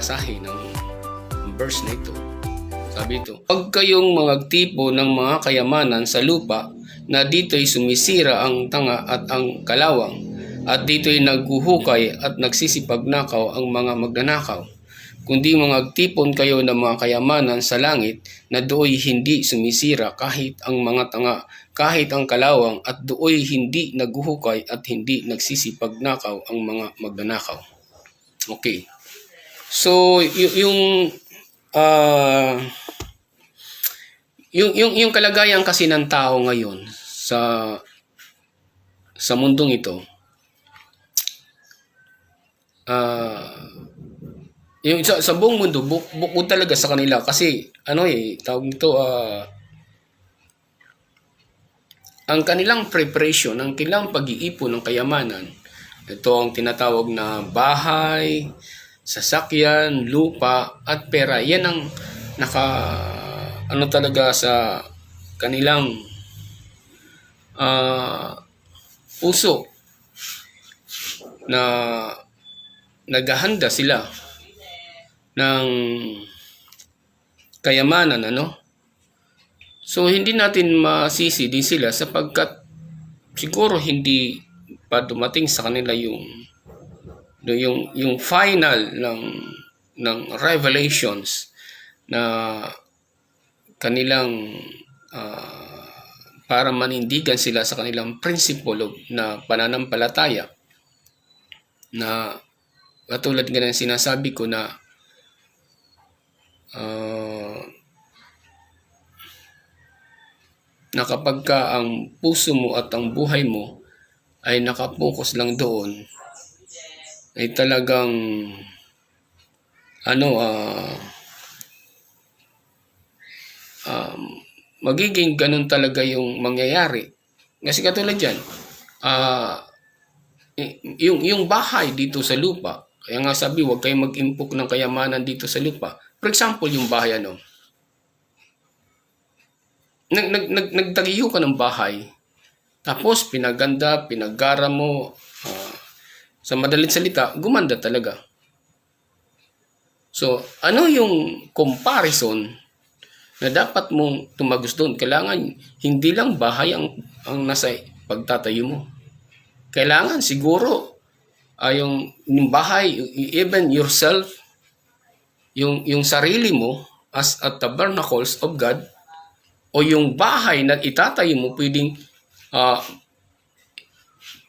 basahin ng verse na ito. Sabi ito, Huwag kayong magtipo ng mga kayamanan sa lupa na dito'y sumisira ang tanga at ang kalawang at dito'y naghuhukay at nagsisipagnakaw ang mga magnanakaw. Kundi magtipon kayo ng mga kayamanan sa langit na dooy hindi sumisira kahit ang mga tanga, kahit ang kalawang at dooy hindi naghuhukay at hindi nagsisipagnakaw ang mga magnanakaw. Okay. So, yung ah yung, yung, yung kalagayan kasi ng tao ngayon sa sa mundong ito, ah yung sa, sa buong mundo, bu, bukod talaga sa kanila. Kasi ano eh, tawag nito, ah ang kanilang preparation, ang kanilang pag-iipon ng kayamanan, ito ang tinatawag na bahay, sasakyan, lupa, at pera. Yan ang naka, ano talaga sa kanilang ah puso na naghahanda sila ng kayamanan, ano? So, hindi natin masisi din sila sapagkat siguro hindi pa dumating sa kanila yung yung yung final ng ng revelations na kanilang ah, para manindigan sila sa kanilang principle na pananampalataya. Na katulad nga ng sinasabi ko na ah, na kapag ka ang puso mo at ang buhay mo ay nakapokus lang doon, ay talagang ano ah um, magiging ganun talaga yung mangyayari. Kasi katulad yan, ah y- yung, yung bahay dito sa lupa, kaya nga sabi, huwag kayong mag-impok ng kayamanan dito sa lupa. For example, yung bahay ano, nag, nag, nag, nagtagiyo ka ng bahay, tapos pinaganda, pinagara mo, ah, sa madalit salita, gumanda talaga. So, ano yung comparison na dapat mong tumagos doon? Kailangan hindi lang bahay ang, ang nasa pagtatayo mo. Kailangan siguro ay yung, yung bahay, even yourself, yung, yung sarili mo as a tabernacles of God, o yung bahay na itatayo mo pwedeng ah,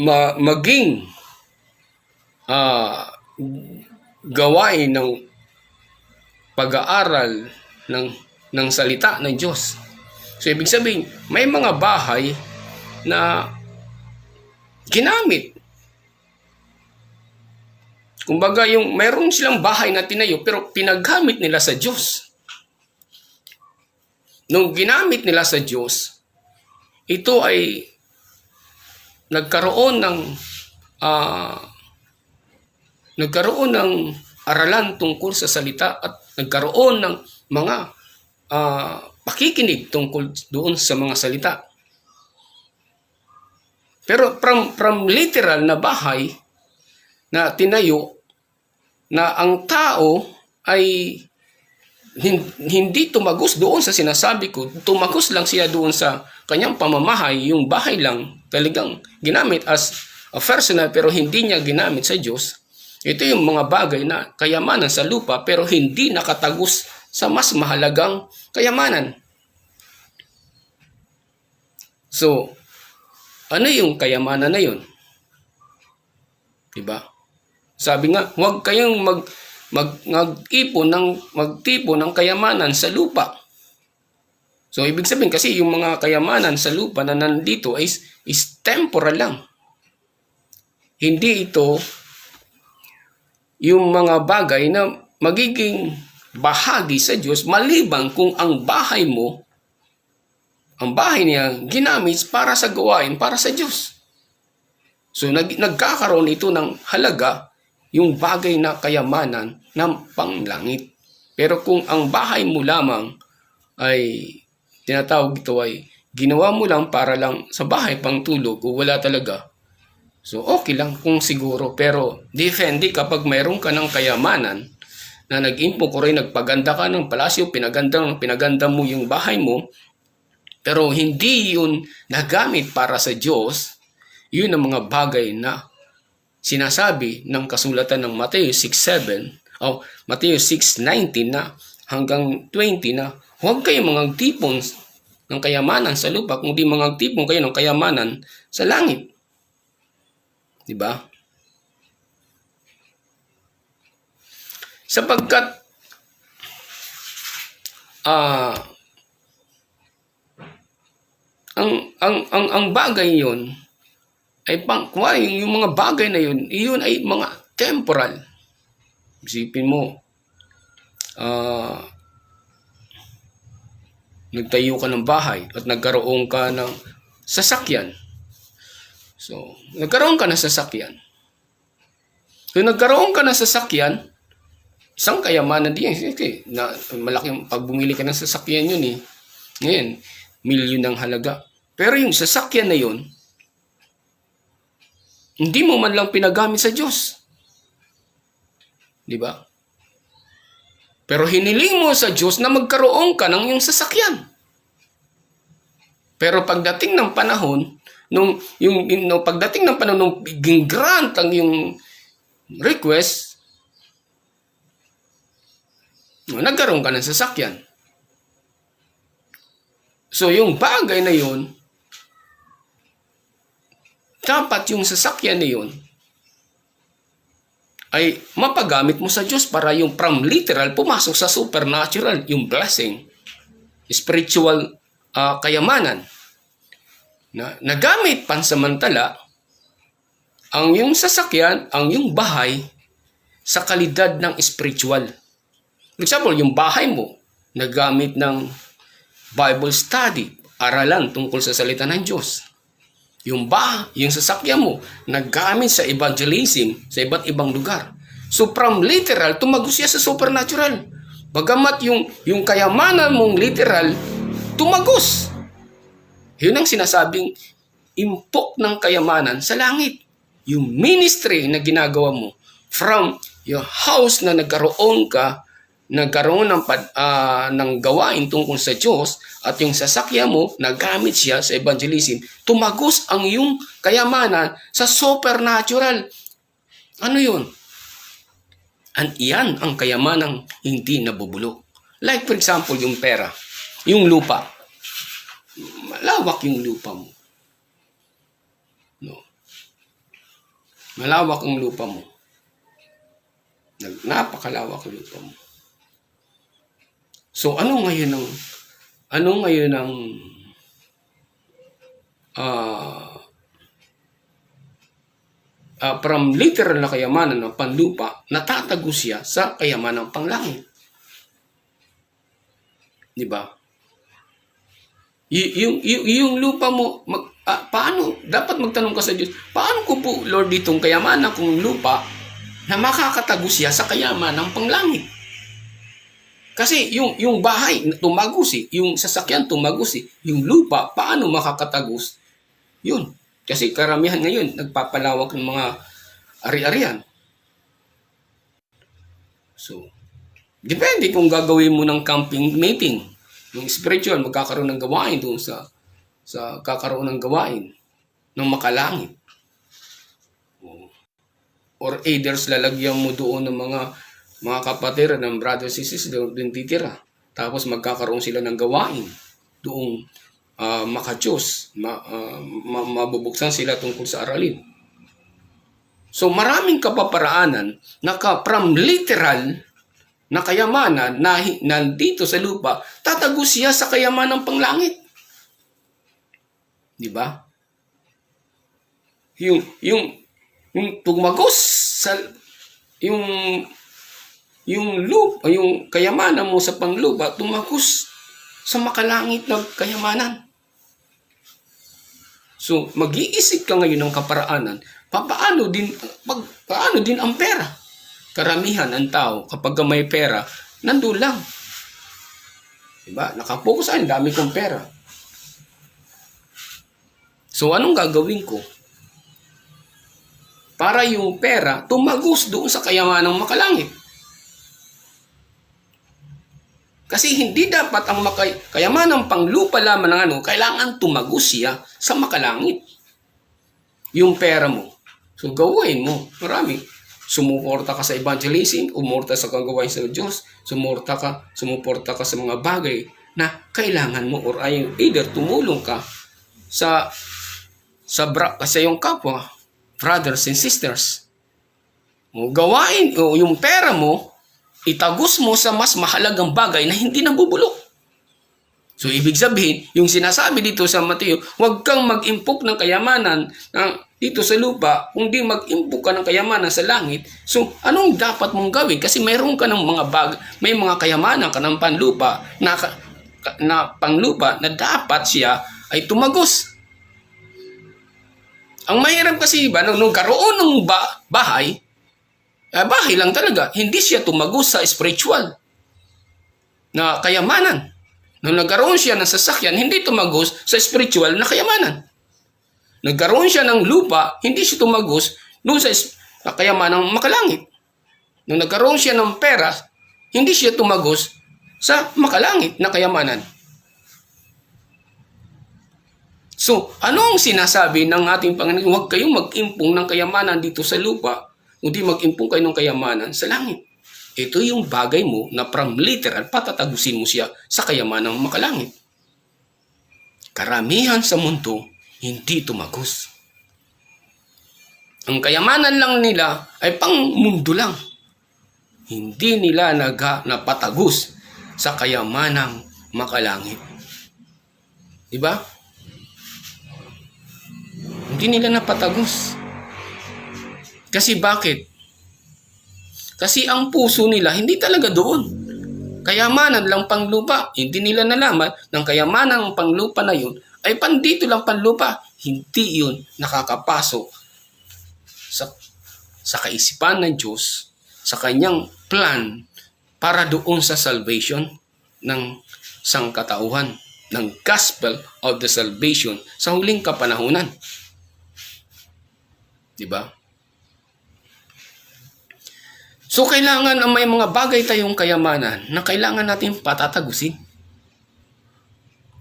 ma- maging ah, gawain ng pag-aaral ng ng salita ng Diyos. So ibig sabihin, may mga bahay na ginamit. Kumbaga yung mayroon silang bahay na tinayo pero pinaggamit nila sa Diyos. Nung ginamit nila sa Diyos, ito ay nagkaroon ng ah, nagkaroon ng aralan tungkol sa salita at nagkaroon ng mga ah, pakikinig tungkol doon sa mga salita. Pero from, from literal na bahay na tinayo na ang tao ay hin- hindi tumagos doon sa sinasabi ko, tumagos lang siya doon sa kanyang pamamahay, yung bahay lang talagang ginamit as a personal pero hindi niya ginamit sa Diyos. Ito yung mga bagay na kayamanan sa lupa pero hindi nakatagos sa mas mahalagang kayamanan. So, ano yung kayamanan na yun? Diba? Sabi nga, huwag kayong mag mag mag-ipon ng magtipon ng kayamanan sa lupa. So ibig sabihin kasi yung mga kayamanan sa lupa na nandito is is temporal lang. Hindi ito yung mga bagay na magiging bahagi sa Diyos maliban kung ang bahay mo ang bahay niya ginamit para sa gawain para sa Diyos. So nag, nagkakaroon ito ng halaga yung bagay na kayamanan ng panglangit. Pero kung ang bahay mo lamang ay tinatawag ito ay ginawa mo lang para lang sa bahay pang tulog o wala talaga. So okay lang kung siguro pero defendi kapag mayroon ka ng kayamanan na nag-impok o rin nagpaganda ka ng palasyo, pinaganda, pinaganda mo yung bahay mo, pero hindi yun nagamit para sa Diyos, yun ang mga bagay na sinasabi ng kasulatan ng Mateo 6.7 o Mateo 6.19 na hanggang 20 na huwag kayo mga tipon ng kayamanan sa lupa, kundi mga tipon kayo ng kayamanan sa langit. Di ba? Sapagkat ah ang ang ang ang bagay 'yon ay pang yung, yung mga bagay na 'yun, iyon ay mga temporal. Isipin mo ah nagtayo ka ng bahay at nagkaroon ka ng sasakyan. So, nagkaroon ka ng sasakyan. Kung nagkaroon ka ng sasakyan, isang kayamanan din. Kasi na, malaking, pag bumili ka ng sasakyan yun eh. Ngayon, milyon ng halaga. Pero yung sasakyan na yun, hindi mo man lang pinagamit sa Diyos. Di ba? Pero hiniling mo sa Diyos na magkaroon ka ng iyong sasakyan. Pero pagdating ng panahon, nung yung, yung nung pagdating ng panahon nung biging grant ang yung request, no, nagkaroon ka ng sasakyan. So yung bagay na yun, dapat yung sasakyan na yun ay mapagamit mo sa Diyos para yung from literal pumasok sa supernatural, yung blessing, spiritual ah, kayamanan na nagamit pansamantala ang yung sasakyan, ang yung bahay sa kalidad ng spiritual. For example, yung bahay mo nagamit ng Bible study, aralan tungkol sa salita ng Diyos. Yung ba, yung sasakyan mo, naggamit sa evangelism sa iba't ibang lugar. So from literal, tumagos siya sa supernatural. Bagamat yung, yung kayamanan mong literal, tumagos. Yun ang sinasabing impok ng kayamanan sa langit. Yung ministry na ginagawa mo from your house na nagkaroon ka nagkaroon ng, ah, ng gawain tungkol sa Diyos at yung sasakyan mo, nagamit siya sa evangelism, tumagos ang iyong kayamanan sa supernatural. Ano yun? An iyan ang kayamanang hindi nabubulok. Like for example, yung pera, yung lupa. Malawak yung lupa mo. No. Malawak ang lupa mo. Napakalawak ang lupa mo. So ano ngayon ang ano ngayon ang ah ah, from literal na kayamanan ng panlupa, natatago siya sa kayamanan ng panglangit. Di ba? Y- yung, yung, yung lupa mo, mag, ah, paano, dapat magtanong ka sa Diyos, paano ko po, Lord, itong kayamanan kong lupa na makakatago siya sa kayamanan ng panglangit? Kasi yung yung bahay tumagos eh, yung sasakyan tumagos eh, yung lupa paano makakatagos? Yun. Kasi karamihan ngayon nagpapalawak ng mga ari-arian. So, depende kung gagawin mo ng camping meeting. Yung spiritual, magkakaroon ng gawain doon sa sa kakaroon ng gawain ng makalangit. Or either lalagyan mo doon ng mga mga kapatid ng brothers and sisters doon din titira. Tapos magkakaroon sila ng gawain doong uh, makachos, ma, ah, ma- mabubuksan sila tungkol sa aralin. So maraming kapaparaanan na ka, from literal na kayamanan na nandito sa lupa, tatago siya sa kayamanan panglangit. Di ba? Yung, yung, yung tumagos sa, yung yung lupa, yung kayamanan mo sa panglupa, tumakus sa makalangit na kayamanan. So, mag-iisip ka ngayon ng kaparaanan, paano din, pag, paano din ang pera? Karamihan ng tao, kapag may pera, nandun lang. Diba? Nakapokus ang dami kong pera. So, anong gagawin ko? Para yung pera tumagos doon sa kayamanang makalangit. Kasi hindi dapat ang makay kayamanang panglupa lamang ng ano, kailangan tumagos siya sa makalangit. Yung pera mo. So gawin mo. Marami. Sumuporta ka sa evangelism, umorta sa kagawain sa Diyos, sumorta ka, sumuporta ka sa mga bagay na kailangan mo or ay either tumulong ka sa sa bra, sa iyong kapwa, brothers and sisters. O gawain o yung pera mo, itagos mo sa mas mahalagang bagay na hindi nabubulok. So, ibig sabihin, yung sinasabi dito sa Mateo, huwag kang mag-impok ng kayamanan ng dito sa lupa, kundi mag-impok ka ng kayamanan sa langit. So, anong dapat mong gawin? Kasi mayroon ka ng mga bag, may mga kayamanan ka ng panlupa na, na panglupa na dapat siya ay tumagos. Ang mahirap kasi iba, nung, nung karoon ng ba- bahay, ah, bahay lang talaga, hindi siya tumagos sa spiritual na kayamanan. Nung nagkaroon siya ng sasakyan, hindi tumagos sa spiritual na kayamanan. Nagkaroon siya ng lupa, hindi siya tumagos doon sa kayamanang makalangit. Nung nagkaroon siya ng pera, hindi siya tumagos sa makalangit na kayamanan. So, ano ang sinasabi ng ating Panginoon? Huwag kayong mag-impong ng kayamanan dito sa lupa, kundi mag-impong kayo ng kayamanan sa langit. Ito yung bagay mo na from literal, patatagusin mo siya sa kayamanang makalangit. Karamihan sa mundo, hindi tumagos. Ang kayamanan lang nila ay pang mundo lang. Hindi nila naga, napatagos sa kayamanang makalangit. Diba? Hindi nila napatagos. Kasi bakit? Kasi ang puso nila hindi talaga doon. Kayamanan lang panglupa. Hindi nila nalaman ng kayamanan ng panglupa na yun ay pandito lang panlupa. Hindi yun nakakapasok sa, sa kaisipan ng Diyos, sa kanyang plan para doon sa salvation ng sangkatauhan, ng gospel of the salvation sa huling kapanahunan. Diba? So, kailangan na may mga bagay tayong kayamanan na kailangan natin patatagusin.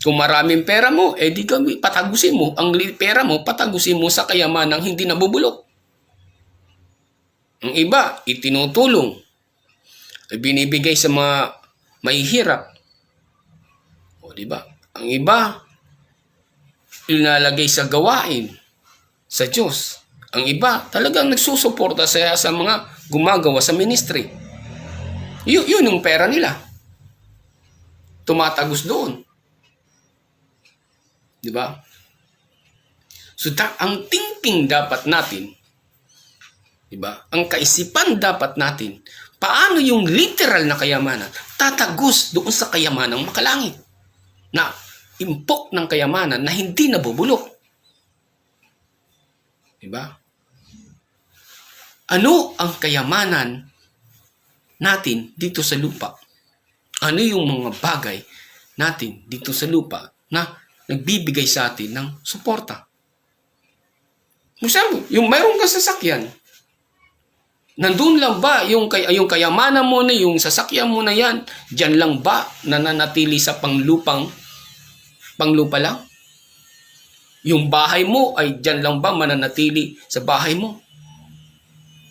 Kung maraming pera mo, eh di gawin, patagusin mo. Ang pera mo, patagusin mo sa kayamanang hindi nabubulok. Ang iba, itinutulong. Binibigay sa mga mahihirap. O, di ba? Ang iba, ilalagay sa gawain sa Diyos. Ang iba, talagang nagsusuporta sa, sa mga gumagawa sa ministry. Yun, yun yung pera nila. Tumatagos doon. Di ba? So, da- ang thinking dapat natin, di ba? Ang kaisipan dapat natin, paano yung literal na kayamanan tatagos doon sa kayamanang makalangit na impok ng kayamanan na hindi nabubulok. Di ba? Ano ang kayamanan natin dito sa lupa? Ano yung mga bagay natin dito sa lupa na nagbibigay sa atin ng suporta? Misal, yung mayroong kang sasakyan, nandun lang ba yung, kay, yung kayamanan mo na yung sasakyan mo na yan, dyan lang ba nananatili sa panglupang panglupa lang? Yung bahay mo ay dyan lang ba mananatili sa bahay mo?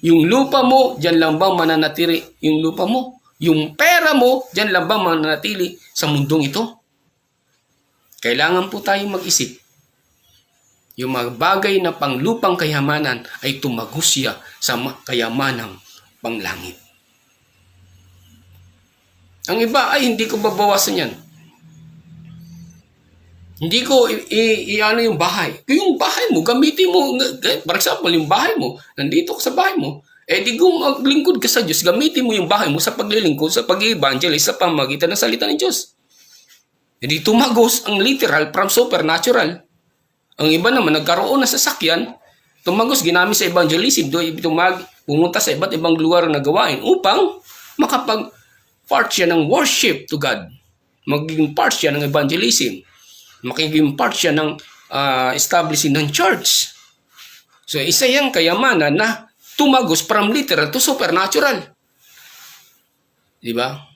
Yung lupa mo, dyan lang ba mananatili yung lupa mo? Yung pera mo, dyan lang ba mananatili sa mundong ito? Kailangan po tayong mag-isip. Yung mga bagay na panglupang kayamanan ay tumagos siya sa ma- kayamanang panglangit. Ang iba ay hindi ko babawasan yan. Hindi ko i-ano yung bahay. Yung bahay mo, gamitin mo. For example, yung bahay mo, nandito ka sa bahay mo, eh di kung maglingkod ka sa Diyos, gamitin mo yung bahay mo sa paglilingkod, sa pag-evangelist, sa pamagitan ng salita ng Diyos. Hindi tumagos ang literal from supernatural. Ang iba naman, nagkaroon ng sasakyan, tumagos, ginamit sa evangelism, do tumag, pumunta sa iba't ibang lugar na gawain upang makapag part siya ng worship to God. Magiging part siya ng evangelism. Magiging part siya ng ah, establishing ng church. So, isa yung kayamanan na tumagos from literal to supernatural. Di ba?